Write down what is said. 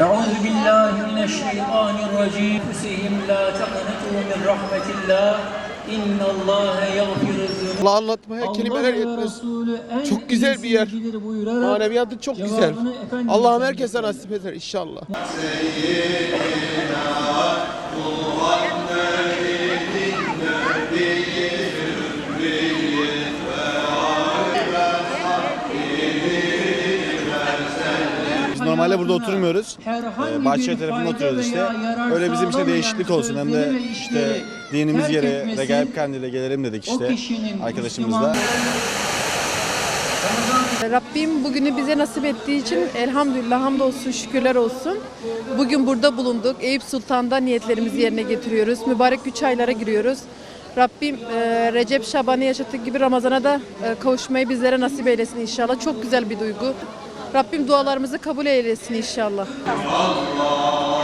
أعوذ بالله من الشيطان الرجيم أنفسهم لا تقنطوا من رحمة الله إن الله يغفر الذنوب Allah anlatmaya kelimeler yetmez. Çok güzel bir yer. Maneviyatı çok güzel. Allah'ım herkese nasip eder inşallah. Normalde burada oturmuyoruz. Ee, Bahçe tarafında oturuyoruz işte. Öyle bizim işte değişiklik olsun hem de işte dinimiz gereği Regaib Kandil'e gelelim dedik işte arkadaşımızla. Rabbim bugünü bize nasip ettiği için elhamdülillah hamdolsun şükürler olsun. Bugün burada bulunduk. Eyüp Sultan'da niyetlerimizi yerine getiriyoruz. Mübarek üç aylara giriyoruz. Rabbim e, Recep Şaban'ı yaşattığı gibi Ramazan'a da e, kavuşmayı bizlere nasip eylesin inşallah. Çok güzel bir duygu. Rabbim dualarımızı kabul eylesin inşallah. Allah'u